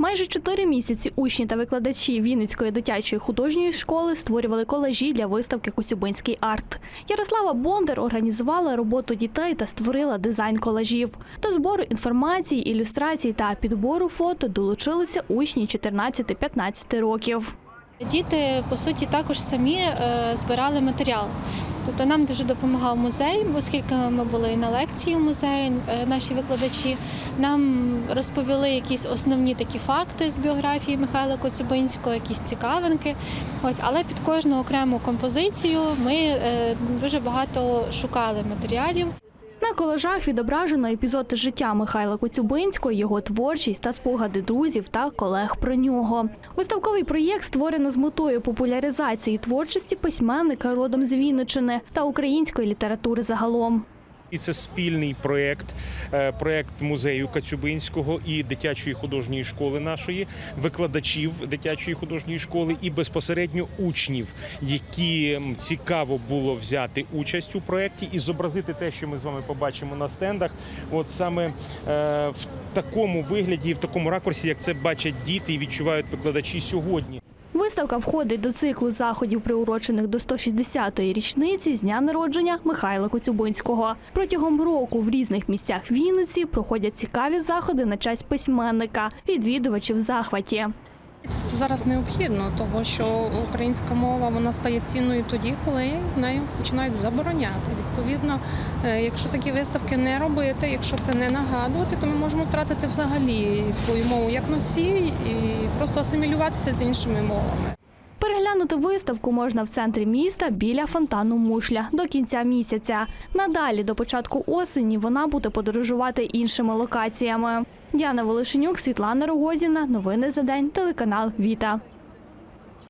Майже чотири місяці учні та викладачі Вінницької дитячої художньої школи створювали колажі для виставки Коцюбинський арт. Ярослава Бондар організувала роботу дітей та створила дизайн колажів. До збору інформації, ілюстрацій та підбору фото долучилися учні 14-15 років. Діти по суті також самі е, збирали матеріал. Тобто нам дуже допомагав музей, оскільки ми були на лекції в музеї, е, наші викладачі нам розповіли якісь основні такі факти з біографії Михайла Коцюбинського, якісь цікавинки. Ось, але під кожну окрему композицію ми е, дуже багато шукали матеріалів. На колажах відображено епізоди життя Михайла Коцюбинського, його творчість та спогади друзів та колег про нього. Виставковий проєкт створено з метою популяризації творчості письменника родом з Вінничини та української літератури загалом. І це спільний проєкт, е, проєкт музею Кацюбинського і дитячої художньої школи нашої, викладачів дитячої художньої школи і безпосередньо учнів, які цікаво було взяти участь у проєкті і зобразити те, що ми з вами побачимо на стендах. От саме е, в такому вигляді, в такому ракурсі, як це бачать діти і відчувають викладачі сьогодні. Виставка входить до циклу заходів, приурочених до 160-ї річниці з дня народження Михайла Коцюбинського. Протягом року в різних місцях Вінниці проходять цікаві заходи на честь письменника. Відвідувачі в захваті. Це зараз необхідно, тому що українська мова вона стає цінною тоді, коли нею починають забороняти. Відповідно, е, якщо такі виставки не робити, якщо це не нагадувати, то ми можемо втратити взагалі свою мову як носій і просто асимілюватися з іншими мовами. Переглянути виставку можна в центрі міста біля фонтану Мушля до кінця місяця. Надалі до початку осені вона буде подорожувати іншими локаціями. Діана Волошенюк, Світлана Рогозіна. Новини за день. Телеканал Віта.